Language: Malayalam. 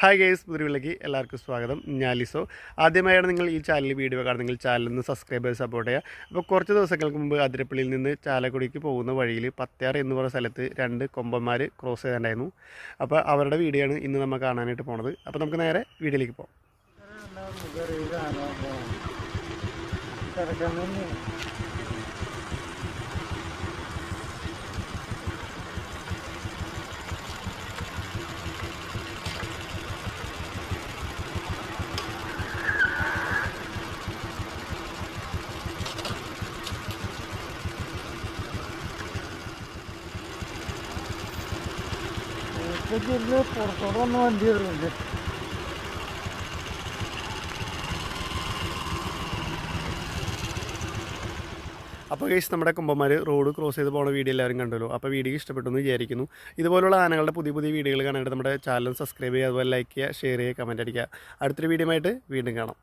ഹായ് ഗേസ് പുതിരിവിലേക്ക് എല്ലാവർക്കും സ്വാഗതം. ഞാൻ ലിസോ. ആദ്യമായാണ് നിങ്ങൾ ഈ ചാനലിൽ വീഡിയോ കാണുന്നെങ്കിൽ ചാനലിൽ നിന്ന് സബ്സ്ക്രൈബ് സപ്പോർട്ട് ചെയ്യുക. അപ്പോൾ കുറച്ച് ദിവസങ്ങൾക്ക് മുമ്പ് അതിരപ്പള്ളിയിൽ നിന്ന് ചാലക്കുടിക്ക് പോകുന്ന വഴിയിൽ പത്തിയാറ് എന്ന് പറയുന്ന സ്ഥലത്ത് രണ്ട് കൊമ്പന്മാർ ക്രോസ് ചെയ്തിട്ടുണ്ടായിരുന്നു. അപ്പോൾ അവരുടെ വീഡിയോ ആണ് ഇന്ന് നമ്മൾ കാണാനായിട്ട് പോണത്. അപ്പോൾ നമുക്ക് നേരെ വീഡിയോയിലേക്ക് പോകാം. ജില്ല പുറത്തോട്ട് വന്ന വണ്ടി വരുന്നുണ്ട് അപ്പോൾ കേസ് നമ്മുടെ കുമ്പന്മാർ റോഡ് ക്രോസ് ചെയ്ത് പോകുന്ന വീഡിയോ എല്ലാവരും കണ്ടല്ലോ. അപ്പോൾ വീഡിയോ ഇഷ്ടപ്പെട്ടു എന്ന് വിചാരിക്കുന്നു. ഇതുപോലുള്ള ആനകളുടെ പുതിയ പുതിയ വീഡിയോകൾ കാണാനായിട്ട് നമ്മുടെ ചാനൽ സബ്സ്ക്രൈബ് ചെയ്യുക അതുപോലെ ലൈക്ക് ചെയ്യുക ഷെയർ ചെയ്യുക കമന്റ് അടിക്കുക. അടുത്തൊരു വീഡിയോ ആയിട്ട് വീണ്ടും കാണാം.